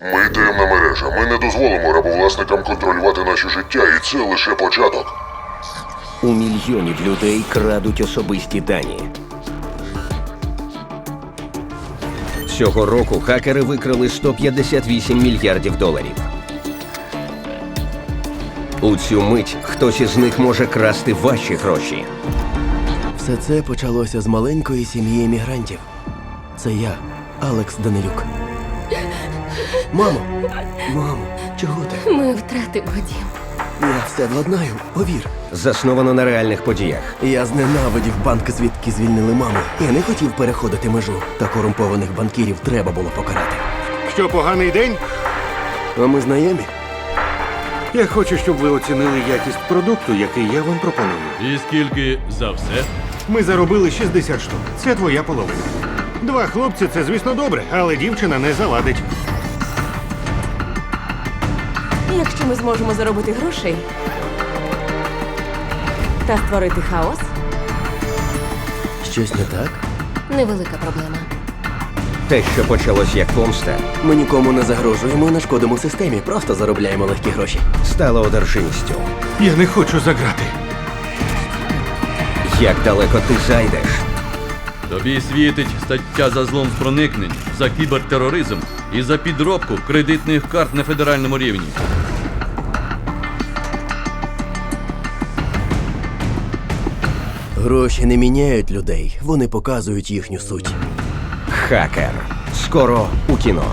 Ми темна мережа. Ми не дозволимо рабовласникам контролювати наші життя, і це лише початок. У мільйонів людей крадуть особисті дані. Цього року хакери викрали 158 мільярдів доларів. У цю мить хтось із них може красти ваші гроші. Все це почалося з маленької сім'ї емігрантів. Це я, Алекс Данилюк. Мамо! Мамо, чого ти? Ми втратимо дім. Я все владнаю, повір. Засновано на реальних подіях. Я зненавидів банки, звідки звільнили маму. Я не хотів переходити межу. Та корумпованих банкірів треба було покарати. Що поганий день? А ми знайомі? Я хочу, щоб ви оцінили якість продукту, який я вам пропоную. І скільки за все? Ми заробили 60 штук. Це твоя половина. Два хлопці це, звісно, добре, але дівчина не завадить. Якщо ми зможемо заробити грошей та створити хаос, Щось не так? невелика проблема. Те, що почалось як помста, Ми нікому не загрожуємо і не шкодимо системі, просто заробляємо легкі гроші. стало одержимістю. Я не хочу заграти. Як далеко ти зайдеш? Тобі світить стаття за злом з проникнень, за кібертероризм і за підробку кредитних карт на федеральному рівні. Гроші не міняють людей, вони показують їхню суть. Хакер. Скоро у кіно.